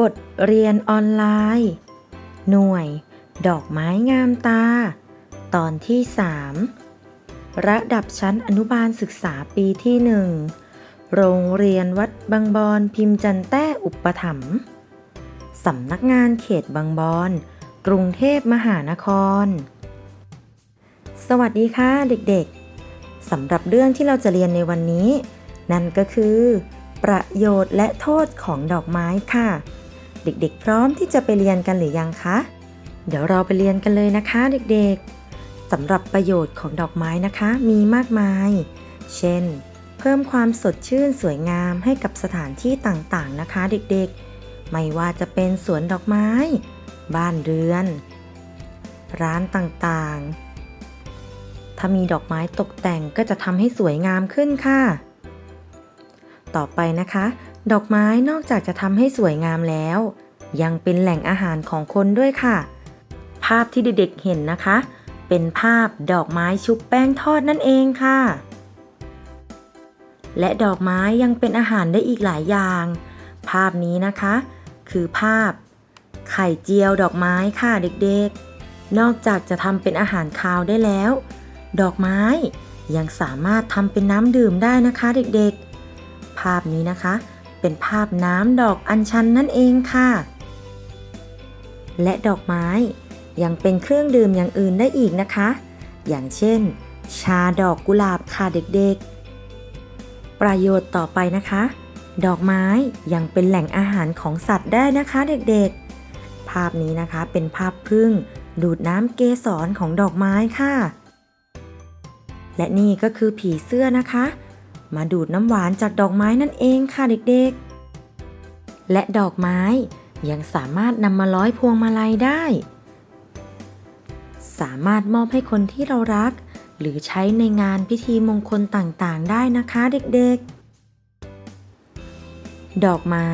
บทเรียนออนไลน์ หน่วย ดอกไม้งามตา ตอนที่ 3 ระดับชั้นอนุบาลศึกษาปีที่1โรงเรียนวัดบางบอนพิมพ์จันแต้อุปถัมภ์สำนักงานเขตบางบอน กรุงเทพมหานคร สวัสดีค่ะเด็กๆสำหรับเรื่องที่เราจะเรียนในวันนี้ นั่นก็คือ ประโยชน์และโทษของดอกไม้ค่ะ เด็กๆ พร้อมที่จะไปเรียนกันหรือยังคะ เดี๋ยวเราไปเรียนกันเลยนะคะเด็กๆสำหรับประโยชน์ของดอกไม้นะคะ มีมากมาย เช่น เพิ่มความสดชื่นสวยงามให้กับสถานที่ต่างๆนะคะ เด็กๆ ไม่ว่าจะเป็นสวนดอกไม้ บ้านเรือน ร้านต่างๆ ถ้ามีดอกไม้ตกแต่งก็จะทำให้สวยงามขึ้นค่ะ ต่อไปนะคะ ดอกไม้นอกจากจะทำให้สวยงามแล้ว ยังเป็นแหล่งอาหารของคนด้วยค่ะ ภาพที่เด็กๆเห็นนะคะ เป็นภาพดอกไม้ชุบแป้งทอดนั่นเองค่ะ และดอกไม้ยังเป็นอาหารได้อีกหลายอย่าง ภาพนี้นะคะ คือภาพ ไข่เจียวดอกไม้ค่ะเด็กๆ นอกจากจะทำเป็นอาหารคาวได้แล้ว ดอกไม้ยังสามารถทำเป็นน้ำดื่มได้นะคะเด็กๆ ภาพนี้นะคะ เป็นภาพน้ำดอกอัญชันนั่นเองค่ะ และดอกไม้ยังเป็นเครื่องดื่มอย่างอื่นได้อีกนะคะ อย่างเช่น ชาดอกกุหลาบค่ะเด็กๆ ประโยชน์ต่อไปนะคะ ดอกไม้ยังเป็นแหล่งอาหารของสัตว์ได้นะคะเด็กๆ ภาพนี้นะคะเป็นภาพพึ่งดูดน้ำเกสรของดอกไม้ค่ะ และนี่ก็คือผีเสื้อนะคะ มาดูดน้ำหวานจากดอกไม้นั่นเองค่ะเด็กๆ และดอกไม้ยังสามารถนำมาร้อยพวงมาลัยได้ สามารถมอบให้คนที่เรารัก หรือใช้ในงานพิธีมงคลต่างๆ ได้นะคะเด็กๆ ดอกไม้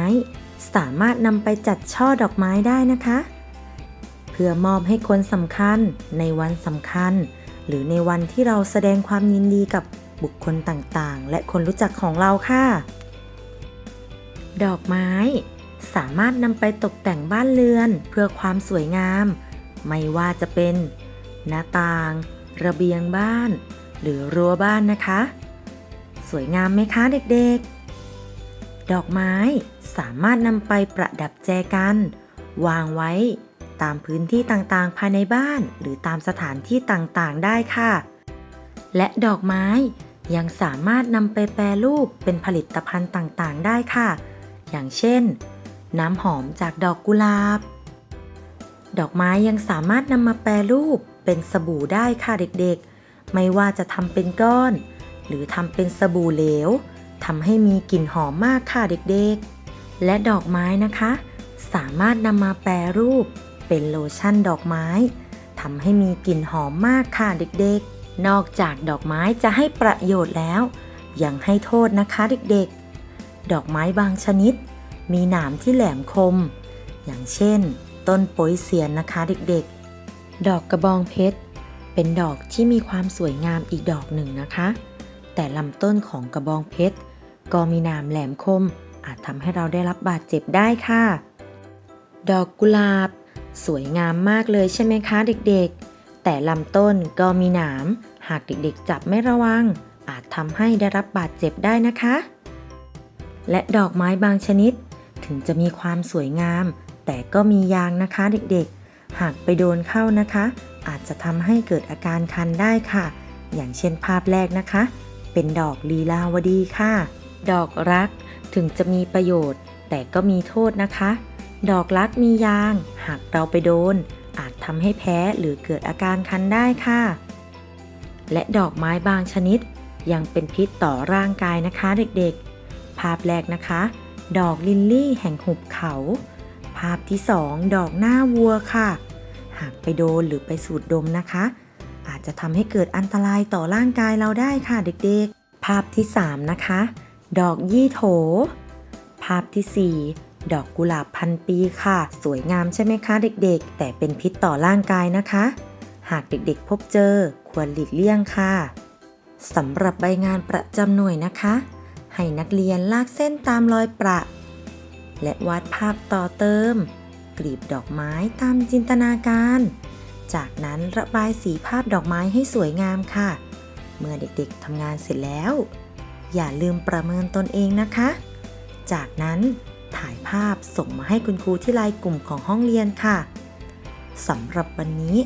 สามารถนำไปจัดช่อดอกไม้ได้นะคะ เพื่อมอบให้คนสำคัญในวันสำคัญ หรือในวันที่เราแสดงความยินดีกับ บุคคลต่างๆ และคนรู้จักของเราค่ะ ดอกไม้ สามารถนำไปตกแต่งบ้านเรือน เพื่อความสวยงาม ไม่ว่าจะเป็น หน้าต่าง ระเบียงบ้าน หรือรั้วบ้านนะคะ สวยงามไหมคะเด็กๆ ดอกไม้สามารถนำไปประดับแจกัน วางไว้ตามพื้นที่ต่างๆ ภายในบ้าน หรือตามสถานที่ต่างๆ ได้ค่ะ และดอกไม้ ยังสามารถนำไปแปรรูปเป็นผลิตภัณฑ์ต่างๆ ได้ค่ะ อย่างเช่น น้ำหอมจากดอกกุหลาบ ดอกไม้ยังสามารถนำมาแปรรูปเป็นสบู่ได้ค่ะเด็กๆ ไม่ว่าจะทำเป็นก้อน หรือทำเป็นสบู่เหลวทำให้มีกลิ่นหอมมากค่ะเด็กๆ และดอกไม้นะคะ สามารถนำมาแปรรูปเป็นโลชั่นดอกไม้ทำให้มีกลิ่นหอมมากค่ะเด็กๆ นอกจากดอกไม้จะให้ประโยชน์แล้ว ยังให้โทษนะคะเด็กๆ ดอกไม้บางชนิด มีหนามที่แหลมคม อย่างเช่น ต้นป๊ยเซียนนะคะเด็กๆ ดอกกระบองเพชร เป็นดอกที่มีความสวยงามอีกดอกหนึ่งนะคะ แต่ลำต้นของกระบองเพชร ก็มีหนามแหลมคม อาจทำให้เราได้รับบาดเจ็บได้ค่ะ ดอกกุหลาบ สวยงามมากเลยใช่ไหมคะเด็กๆ แต่ลำต้นก็มีหนามหากเด็กๆจับไม่ระวัง อาจทำให้ได้รับบาดเจ็บได้นะคะ และดอกไม้บางชนิด ถึงจะมีความสวยงาม แต่ก็มียางนะคะเด็กๆ หากไปโดนเข้านะคะ อาจจะทำให้เกิดอาการคันได้ค่ะ อย่างเช่นภาพแรกนะคะ เป็นดอกลีลาวดีค่ะ ดอกรักถึงจะมีประโยชน์ แต่ก็มีโทษนะคะ ดอกรักมียาง หากเราไปโดน ทำให้แพ้หรือเกิดอาการคันได้ค่ะ และดอกไม้บางชนิด ยังเป็นพิษต่อร่างกายนะคะเด็กๆ ภาพแรกนะคะ ดอกลิลลี่แห่งหุบเขา ภาพที่สองดอกหน้าวัวค่ะ หากไปโดนหรือไปสูดดมนะคะ อาจจะทำให้เกิดอันตรายต่อร่างกายเราได้ค่ะเด็กๆ ภาพที่ 3 นะคะ ดอกยี่โถ ภาพที่ 4 ดอกกุหลาบพันปีค่ะ สวยงามใช่ไหมคะเด็กๆ แต่เป็นพิษต่อร่างกายนะคะ หากเด็กๆพบเจอควรหลีกเลี่ยงค่ะสำหรับใบงานประจำหน่วยนะคะ ให้นักเรียนลากเส้นตามรอยประ และวาดภาพต่อเติม กลีบดอกไม้ตามจินตนาการ จากนั้นระบายสีภาพดอกไม้ให้สวยงามค่ะ เมื่อเด็กๆทำงานเสร็จแล้ว อย่าลืมประเมินตนเองนะคะ จากนั้น ถ่ายภาพส่งมาให้คุณครูที่ไลน์กลุ่มของห้องเรียนค่ะสำหรับวันนี้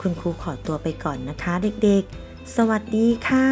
คุณครูขอตัวไปก่อนนะคะเด็กๆ สวัสดีค่ะ